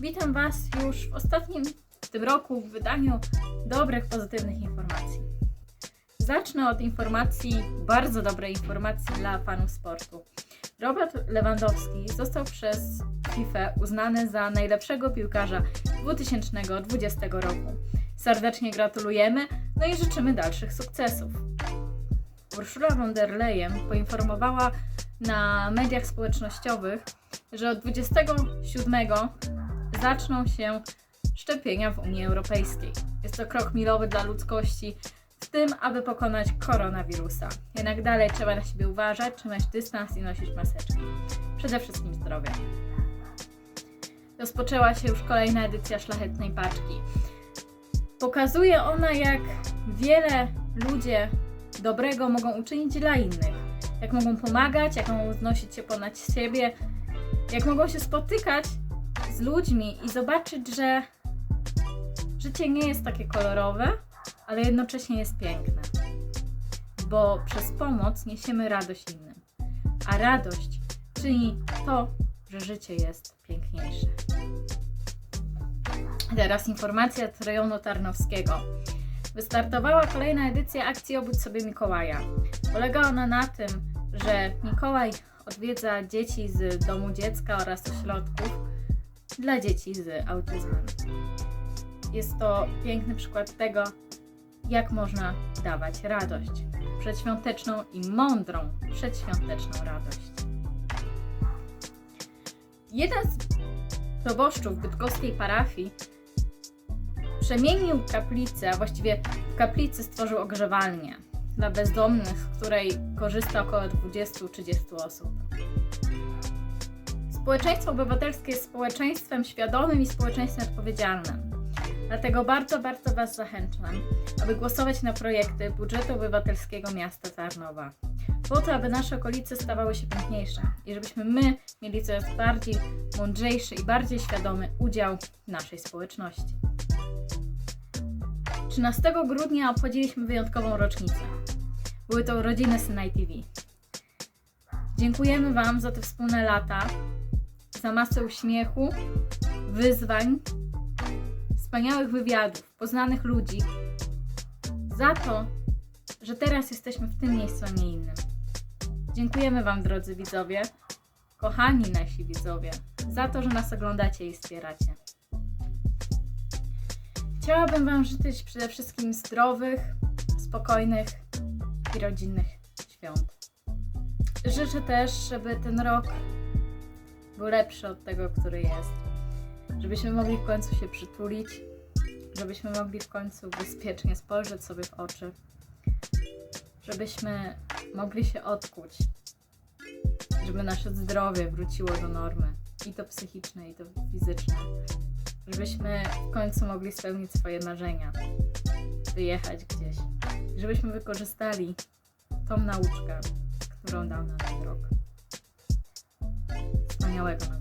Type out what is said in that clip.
Witam Was już w ostatnim tym roku w wydaniu dobrych, pozytywnych informacji. Zacznę od informacji, bardzo dobrej informacji dla fanów sportu. Robert Lewandowski został przez FIFA uznany za najlepszego piłkarza 2020 roku. Serdecznie gratulujemy, no i życzymy dalszych sukcesów. Ursula von der Leyen poinformowała na mediach społecznościowych, że od 27 zaczną się szczepienia w Unii Europejskiej. Jest to krok milowy dla ludzkości w tym, aby pokonać koronawirusa. Jednak dalej trzeba na siebie uważać, trzymać dystans i nosić maseczki. Przede wszystkim zdrowie. Rozpoczęła się już kolejna edycja Szlachetnej Paczki. Pokazuje ona, jak wiele ludzie dobrego mogą uczynić dla innych. Jak mogą pomagać, jak mogą znosić się ponad siebie, jak mogą się spotykać z ludźmi i zobaczyć, że życie nie jest takie kolorowe, ale jednocześnie jest piękne. Bo przez pomoc niesiemy radość innym. A radość czyni to, że życie jest piękniejsze. Teraz informacja z rejonu tarnowskiego. Wystartowała kolejna edycja akcji Obudź sobie Mikołaja. Polega ona na tym, że Mikołaj odwiedza dzieci z domu dziecka oraz ośrodków dla dzieci z autyzmem. Jest to piękny przykład tego, jak można dawać radość. Przedświąteczną i mądrą przedświąteczną radość. Jeden z proboszczów bydgoskiej parafii przemienił kaplicę, a właściwie w kaplicy stworzył ogrzewalnię dla bezdomnych, z której korzysta około 20-30 osób. Społeczeństwo obywatelskie jest społeczeństwem świadomym i społeczeństwem odpowiedzialnym. Dlatego bardzo, bardzo Was zachęcam, aby głosować na projekty budżetu obywatelskiego miasta Tarnowa. Po to, aby nasze okolice stawały się piękniejsze i żebyśmy my mieli coraz bardziej mądrzejszy i bardziej świadomy udział w naszej społeczności. 13 grudnia obchodziliśmy wyjątkową rocznicę. Były to urodziny Synaj TV. Dziękujemy Wam za te wspólne lata, za masę uśmiechu, wyzwań, wspaniałych wywiadów, poznanych ludzi, za to, że teraz jesteśmy w tym miejscu, a nie innym. Dziękujemy Wam, drodzy widzowie, kochani nasi widzowie, za to, że nas oglądacie i wspieracie. Chciałabym Wam życzyć przede wszystkim zdrowych, spokojnych i rodzinnych świąt. Życzę też, żeby ten rok był lepszy od tego, który jest. Żebyśmy mogli w końcu się przytulić, żebyśmy mogli w końcu bezpiecznie spojrzeć sobie w oczy, żebyśmy mogli się odkuć, żeby nasze zdrowie wróciło do normy, i to psychiczne, i to fizyczne, żebyśmy w końcu mogli spełnić swoje marzenia, wyjechać gdzieś, żebyśmy wykorzystali tą nauczkę, którą dał nam あ、やばいかな。